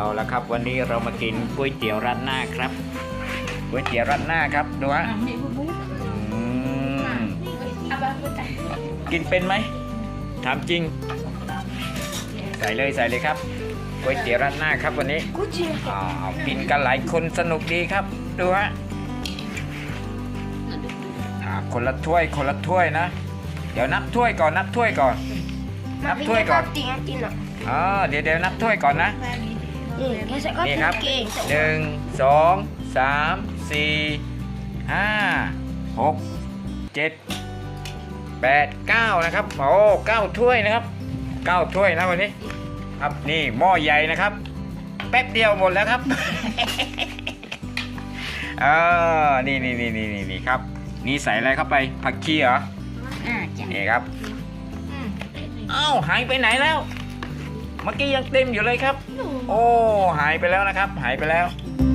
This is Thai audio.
เอาละครับ วันนี้เรามากินก๋วยเตี๋ยวรัดหน้าครับก๋วยเตี๋ยวรัดหน้าครับดูฮะอืมกินเป็นไหมถามจริง ใส่เลยใส่เลยครับก๋วยเตี๋ยวรัดหน้าครับวันนี้ Cuci. อ้าวกินกันหลายคนสนุกดีครับดูฮะอ่าคนละถ้วยคนละถ้วยนะ เดี๋ยวนับถ้วยก่อนนับถ้วยก่อน นับถ้วยก่อน Tinggal tinggal. อ๋อเดี๋ยวเดี๋ยวนับถ้วยก่อนนะ Ni, gesek kau นี่ครับ king. หนึ่งสองสามสี่ห้าหกเจ็ดแปดเก้านะครับโอ้เก้าถ้วยนะครับเก้าถ้วยนะวันนี้ครับนี่หม้อใหญ่นะครับ แป๊บเดียวหมดแล้วครับเออนี่นี่นี่นี่นี่นี่ครับนี่ใส่อะไรเข้าไปผักชีเหรอ Ah, jangan. นี่ครับ Hmm. อ้าวหายไปไหนแล้ว เมื่อกี้ยังเต็มอยู่เลยครับ โอ้หายไปแล้วนะครับ หายไปแล้ว Ni